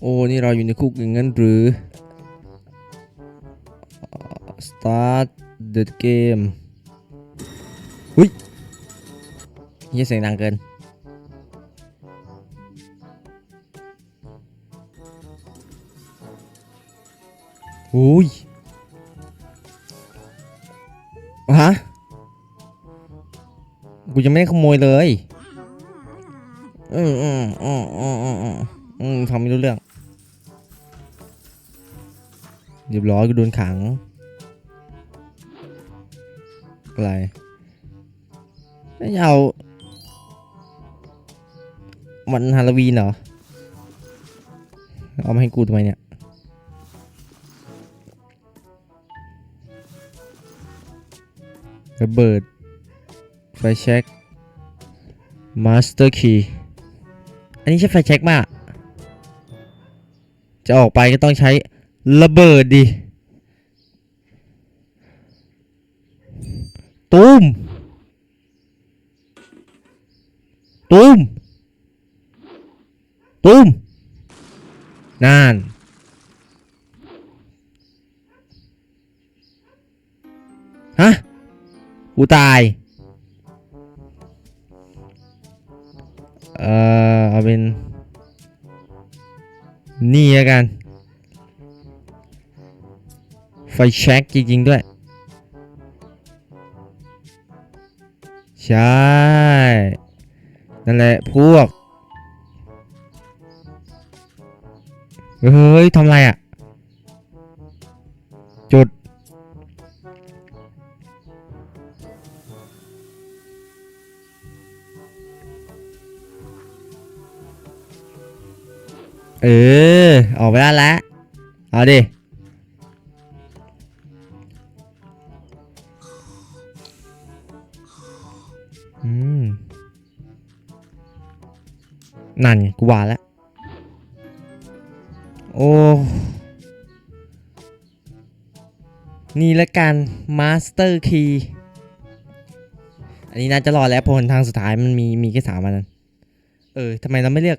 โอ้นี่เราอยู่ในคุกอย่างนั้นหรือ start the game หุ้ยเฮียเสียงดังเกิน อุ้ยฮะ กูยังไม่ได้ขโมยเลย อืมอืมอืมอืมอืมอืมอืมฟังไม่รู้เรื่อง เรียบร้อยกูโดนขัง อะไรไม่เอาวันฮาโลวีนเหรอ เอามาให้กูทำไมเนี่ย ระเบิด ไฟแช็กมาสเตอร์คีย์อันนี้ใช่ไฟแช็กมาก จะออกไปก็ต้องใช้ ระเบิดดิ ตูม ตูม ตูมนานฮะ กูตาย เอ่อ เอาเป็น นี่แล้วกัน ไฟแช็กจริงๆด้วย ใช่ นั่นแหละ พวก เฮ้ยทำไรอะ จุด เออ ออกไปได้แล้วเอาดิ อืม นั่นกูว่าแล้ว โอ้ นี่ละกัน Master Key อันนี้น่าจะรอดแล้วเพราะหนทางสุดท้ายมันมีมีแค่สามอันนั้นเออทำไมเราไม่เลือก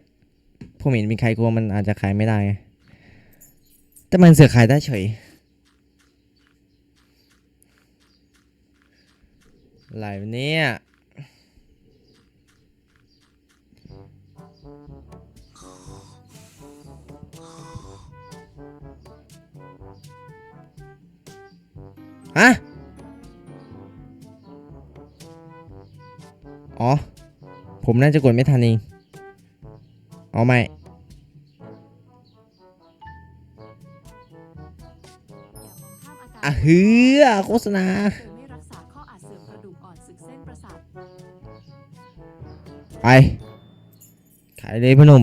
ผมเห็นมีใครกลัวมันอาจจะขายไม่ได้ไงแต่มันเสือขายได้เฉยอะไรเนี่ย อ๋อ ผมน่าจะกดไม่ทันเองเอาไหมอะเฮือโฆษณา ไม่รักษาข้ออาจเสื่อมกระดูกอ่อนสึกเส้นประสาทไป ขายเลยพ่อหนุ่ม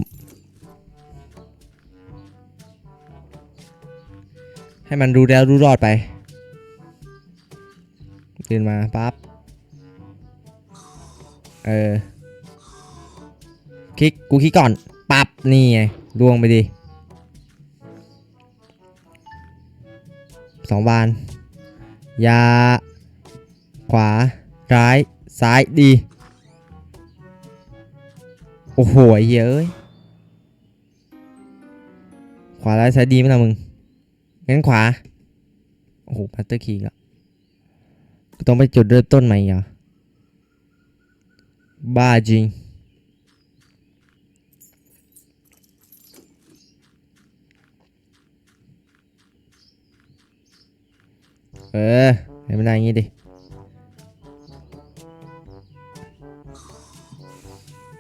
ให้มันรู้แล้วรู้รอดไป เดินมาปั๊บ เออ คลิก กูคลิกก่อน ปับนี่ไงลวงไปดิสองบานยา ขวา ร้าย ซ้ายดี โอ้โหเยอ้ยขวา ร้าย ซ้ายดีไหมล่ะมึง งั้นขวา โอ้โหพัตเตอร์คีย์แล้วกูต้องไปจุดเริ่มต้นใหม่เหรอ บ้าจริง เออให้มันได้อย่างงี้ดิ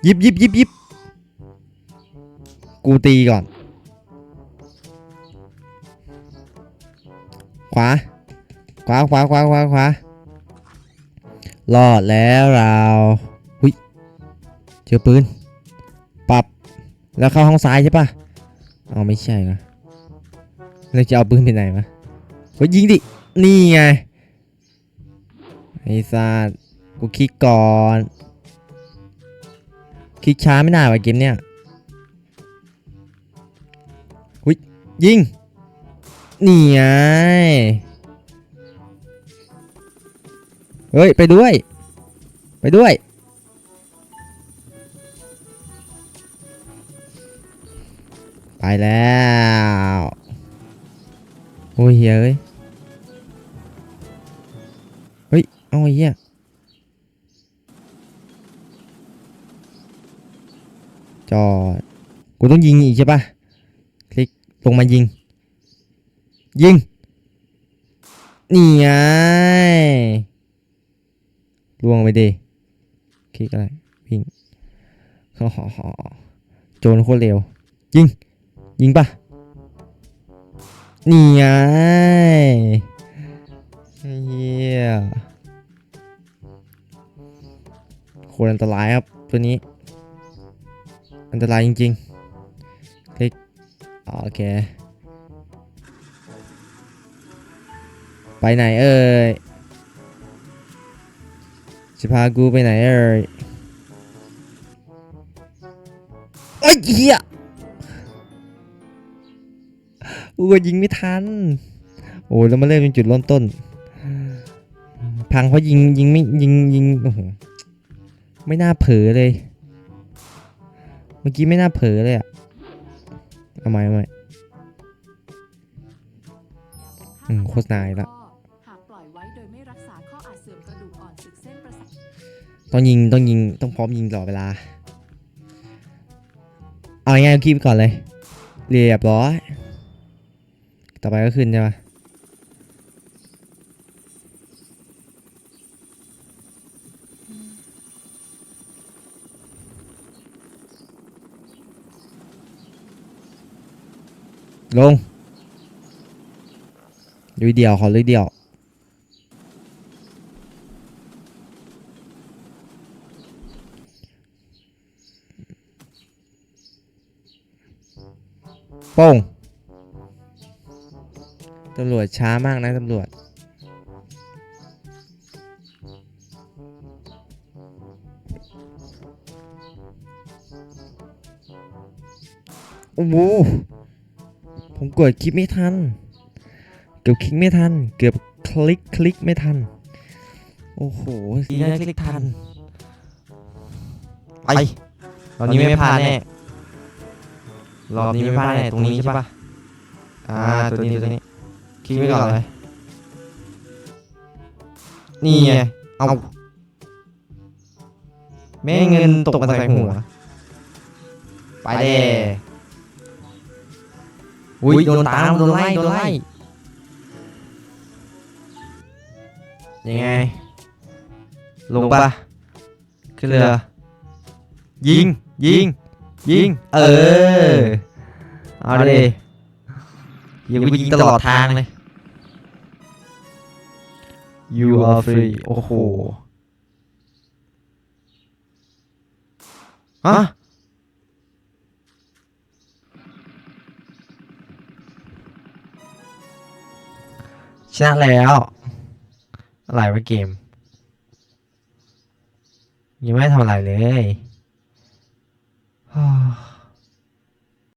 ยิบยิบยิบยิบกูตีก่อน ขวา ขวาขวาขวาขวาขวารอดแล้วเรา อปืนปรับแล้วเข้าห้องซ้ายใช่ปะเอาไม่ใช่นะแล้วจะเอาปืนไปไหนวะเฮ้ยยิงดิ นี่ไง ไอ้สัสกูคลิกก่อน คลิกช้าไม่ได้วะเกมเนี่ยหุยยิง นี่ไง เฮ้ย ไปด้วย ไปด้วย ไปแล้วโอ้ยเฮ้ยเอ้ยเฮ้ยเอาเหี้ยจอดกูต้องยิงอีกใช่ปะคลิกลงมายิง ยิง นี่ไงล่วงไปดิคลิกอะไรวิ่งฮ่าฮ่าฮ่าโจรโคตรเร็วยิง ยิงปะนี่ไงเฮียโคตรอันตรายครับตัวนี้ อันตรายจริงๆคลิกโอเค ไปไหนเอ่ยจะพากูไปไหนเอ่ยเอ้ยเหี้ย กูก็ยิงไม่ทัน โอ้แล้วมาเริ่มเป็นจุดเริ่มต้น พังเพราะยิงยิงไม่ยิงยิงโอ้โหไม่น่าเผลอเลย เมื่อกี้ไม่น่าเผลอเลยอะเอาใหม่เอาใหม่อืมโฆษณาอีกละหากปล่อยไว้โดยไม่รักษาข้ออาจเสื่อมกระดูกอ่อนสึกเส้นประต้องยิงต้องยิงต้องพร้อมยิงตลอดเวลา เอาง่ายๆคีบก่อนเลย เรียบร้อย ต่อไปก็ขึ้นใช่ปะลงลุยเดียวขอลุยเดียว โป้ง ตำรวจช้ามากนะตำรวจ โอ้โห ผมกดคลิปไม่ทัน เกือบคลิกไม่ทัน เกือบคลิกคลิกไม่ทัน โอ้โหดีนะคลิกทัน ไป ตอนนี้ไม่พลาดแน่ รอบนี้ไม่พลาดแน่ ตรงนี้ใช่ปะอ่า ตัวนี้ตัวนี้ คลิกไว้ก่อนเลย นี่ไง เอาแม่งเงินตกมาใส่หัว ไปเด้อุ้ยโดนตามโดนไล่โดนไล่ ยังไง ลงปะขึ้นเรือ ยิง ยิง ยิง เออ เอาดิยิงกูยิงตลอดทางเลย you are free โอ้โหฮะชนะแล้วอะไรวะเกม ยังไม่ได้ทำอะไรเลยฮ่า